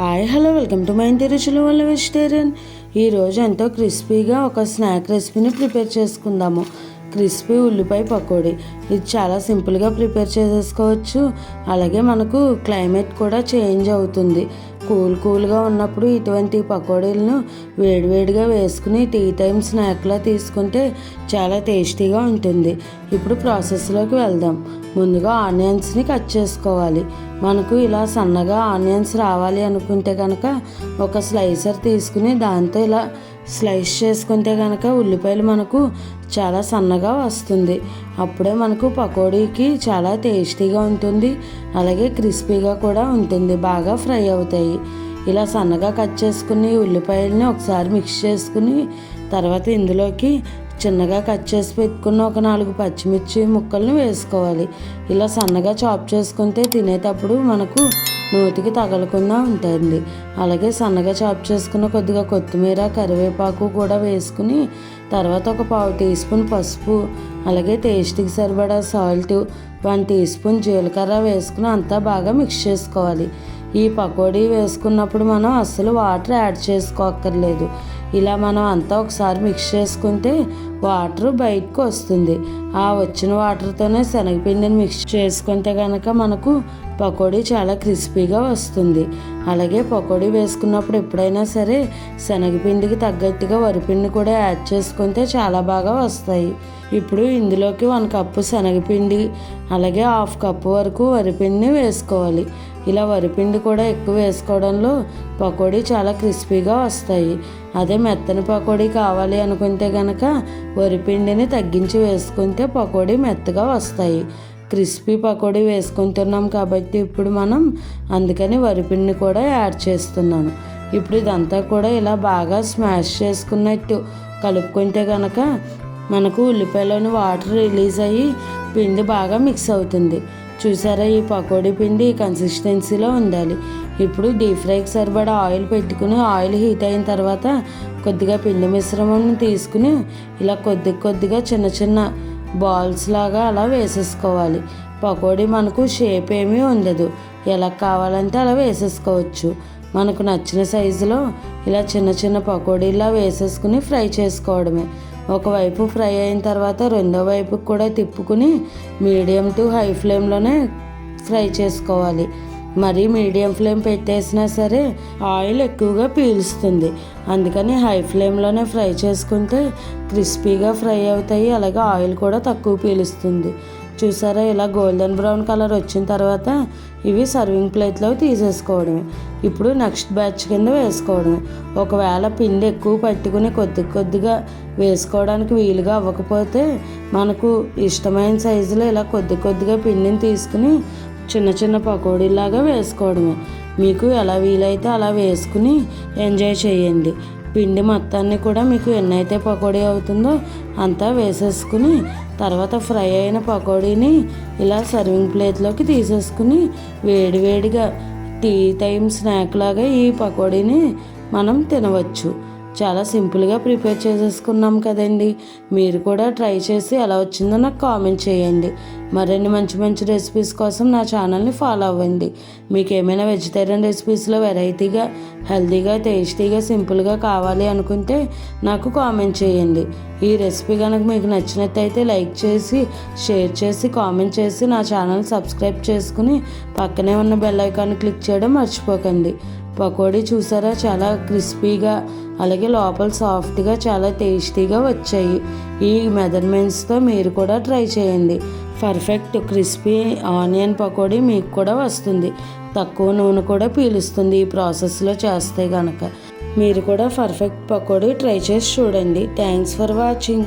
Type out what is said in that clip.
Hi hello welcome to my ఇంటి రుచులు వల్ల వెజిటేరియన్. ఈరోజు ఎంతో క్రిస్పీగా ఒక స్నాక్ రెసిపీని ప్రిపేర్ చేసుకుందాము. క్రిస్పీ ఉల్లిపాయ పకోడీ. ఇది చాలా సింపుల్గా ప్రిపేర్ చేసేసుకోవచ్చు. అలాగే మనకు క్లైమేట్ కూడా చేంజ్ అవుతుంది. కూల్ కూల్గా ఉన్నప్పుడు ఇటువంటి పకోడీలను వేడివేడిగా వేసుకుని టీ టైం స్నాక్లా తీసుకుంటే చాలా టేస్టీగా ఉంటుంది. ఇప్పుడు ప్రాసెస్లోకి వెళ్దాం. ముందుగా ఆనియన్స్ని కట్ చేసుకోవాలి. మనకు ఇలా సన్నగా ఆనియన్స్ రావాలి అనుకుంటే కనుక ఒక స్లైసర్ తీసుకుని దాంతో ఇలా స్లైస్ చేసుకుంటే కనుక ఉల్లిపాయలు మనకు చాలా సన్నగా వస్తుంది. అప్పుడే మనకు పకోడీకి చాలా టేస్టీగా ఉంటుంది. అలాగే క్రిస్పీగా కూడా ఉంటుంది. బాగా ఫ్రై అవుతాయి. ఇలా సన్నగా కట్ చేసుకుని ఉల్లిపాయలని ఒకసారి మిక్స్ చేసుకుని తర్వాత ఇందులోకి చిన్నగా కట్ చేసి పెట్టుకున్న ఒక నాలుగు పచ్చిమిర్చి ముక్కలను వేసుకోవాలి. ఇలా సన్నగా చాప్ చేసుకుంటే తినేటప్పుడు మనకు నోటికి తగలకుండా ఉంటుంది. అలాగే సన్నగా చాప్ చేసుకున్న కొద్దిగా కొత్తిమీర కరివేపాకు కూడా వేసుకుని తర్వాత ఒక పావు టీ స్పూన్ పసుపు అలాగే టేస్ట్కి సరిపడా సాల్ట్ వన్ టీ స్పూన్ జీలకర్ర వేసుకుని అంతా బాగా మిక్స్ చేసుకోవాలి. ఈ పకోడీ వేసుకున్నప్పుడు మనం అస్సలు వాటర్ యాడ్ చేసుకోక్కర్లేదు. ఇలా మనం అంతా ఒకసారి మిక్స్ చేసుకుంటే వాటర్ బయటకు వస్తుంది. ఆ వచ్చిన వాటర్తోనే శనగపిండిని మిక్స్ చేసుకుంటే కనుక మనకు పకోడీ చాలా క్రిస్పీగా వస్తుంది. అలాగే పకోడీ వేసుకున్నప్పుడు ఎప్పుడైనా సరే శనగపిండికి తగ్గట్టుగా వరిపిండి కూడా యాడ్ చేసుకుంటే చాలా బాగా వస్తాయి. ఇప్పుడు ఇందులోకి వన్ కప్పు శనగపిండి అలాగే హాఫ్ కప్పు వరకు వరిపిండిని వేసుకోవాలి. ఇలా వరిపిండి కూడా ఎక్కువ వేసుకోవడంలో పకోడీ చాలా క్రిస్పీగా వస్తాయి. అదే మెత్తని పకోడీ కావాలి అనుకుంటే కనుక వరిపిండిని తగ్గించి వేసుకుంటే పకోడీ మెత్తగా వస్తాయి. క్రిస్పీ పకోడీ వేసుకుంటున్నాం కాబట్టి ఇప్పుడు మనం అందుకని వరిపిండిని కూడా యాడ్ చేస్తున్నాను. ఇప్పుడు ఇదంతా కూడా ఇలా బాగా స్మాష్ చేసుకున్నట్టు కలుపుకుంటే కనుక మనకు ఉల్లిపాయలోని వాటర్ రిలీజ్ అయ్యి పిండి బాగా మిక్స్ అవుతుంది. చూసారా ఈ పకోడీ పిండి కన్సిస్టెన్సీలో ఉండాలి. ఇప్పుడు డీప్ ఫ్రైకి సరిపడా ఆయిల్ పెట్టుకుని ఆయిల్ హీట్ అయిన తర్వాత కొద్దిగా పిండి మిశ్రమం తీసుకుని ఇలా కొద్ది కొద్దిగా చిన్న చిన్న బాల్స్ లాగా అలా వేసేసుకోవాలి. పకోడీ మనకు షేప్ ఏమీ ఉండదు. ఎలా కావాలంటే అలా వేసేసుకోవచ్చు. మనకు నచ్చిన సైజులో ఇలా చిన్న చిన్న పకోడీలా వేసేసుకుని ఫ్రై చేసుకోవడమే. ఒకవైపు ఫ్రై అయిన తర్వాత రెండో వైపు కూడా తిప్పుకుని మీడియం టు హై ఫ్లేమ్లోనే ఫ్రై చేసుకోవాలి. మరీ మీడియం ఫ్లేమ్ పెట్టేసినా సరే ఆయిల్ ఎక్కువగా పీలుస్తుంది. అందుకని హై ఫ్లేమ్లోనే ఫ్రై చేసుకుంటే క్రిస్పీగా ఫ్రై అవుతాయి అలాగే ఆయిల్ కూడా తక్కువ పీలుస్తుంది. చూసారా ఇలా గోల్డెన్ బ్రౌన్ కలర్ వచ్చిన తర్వాత ఇవి సర్వింగ్ ప్లేట్లో తీసేసుకోవడమే. ఇప్పుడు నెక్స్ట్ బ్యాచ్ కింద వేసుకోవడమే. ఒకవేళ పిండి ఎక్కువ పట్టుకుని కొద్ది కొద్దిగా వేసుకోవడానికి వీలుగా అవ్వకపోతే మనకు ఇష్టమైన సైజులో ఇలా కొద్ది కొద్దిగా పిండిని తీసుకుని చిన్న చిన్న పకోడీలాగా వేసుకోవడమే. మీకు ఎలా వీలైతే అలా వేసుకుని ఎంజాయ్ చేయండి. పిండి మొత్తాన్ని కూడా మీకు ఎన్నైతే పకోడీ అవుతుందో అంతా వేసేసుకుని తర్వాత ఫ్రై అయిన పకోడీని ఇలా సర్వింగ్ ప్లేట్లోకి తీసేసుకుని వేడివేడిగా టీ టైం స్నాక్ లాగా ఈ పకోడీని మనం తినవచ్చు. చాలా సింపుల్గా ప్రిపేర్ చేసేసుకున్నాం కదండి. మీరు కూడా ట్రై చేసి ఎలా వచ్చిందో నాకు కామెంట్ చేయండి. మరిన్ని మంచి మంచి రెసిపీస్ కోసం నా ఛానల్ని ఫాలో అవ్వండి. మీకు ఏమైనా వెజిటేరియన్ రెసిపీస్లో వెరైటీగా హెల్తీగా టేస్టీగా సింపుల్గా కావాలి అనుకుంటే నాకు కామెంట్ చేయండి. ఈ రెసిపీ కనుక మీకు నచ్చినట్టయితే లైక్ చేసి షేర్ చేసి కామెంట్ చేసి నా ఛానల్ సబ్స్క్రైబ్ చేసుకుని పక్కనే ఉన్న బెల్ ఐకాన్ క్లిక్ చేయడం మర్చిపోకండి. పకోడీ చూసారా? చాలా క్రిస్పీగా అలాగే లోపల సాఫ్ట్గా చాలా టేస్టీగా వచ్చాయి. ఈ మెజర్మెంట్స్తో మీరు కూడా ట్రై చేయండి. పర్ఫెక్ట్ క్రిస్పీ ఆనియన్ పకోడీ మీకు కూడా వస్తుంది. తక్కువ నూనె కూడా పీలుస్తుంది ఈ ప్రాసెస్లో చేస్తే కనుక మీరు కూడా పర్ఫెక్ట్ పకోడీ ట్రై చేసి చూడండి. Thanks for watching.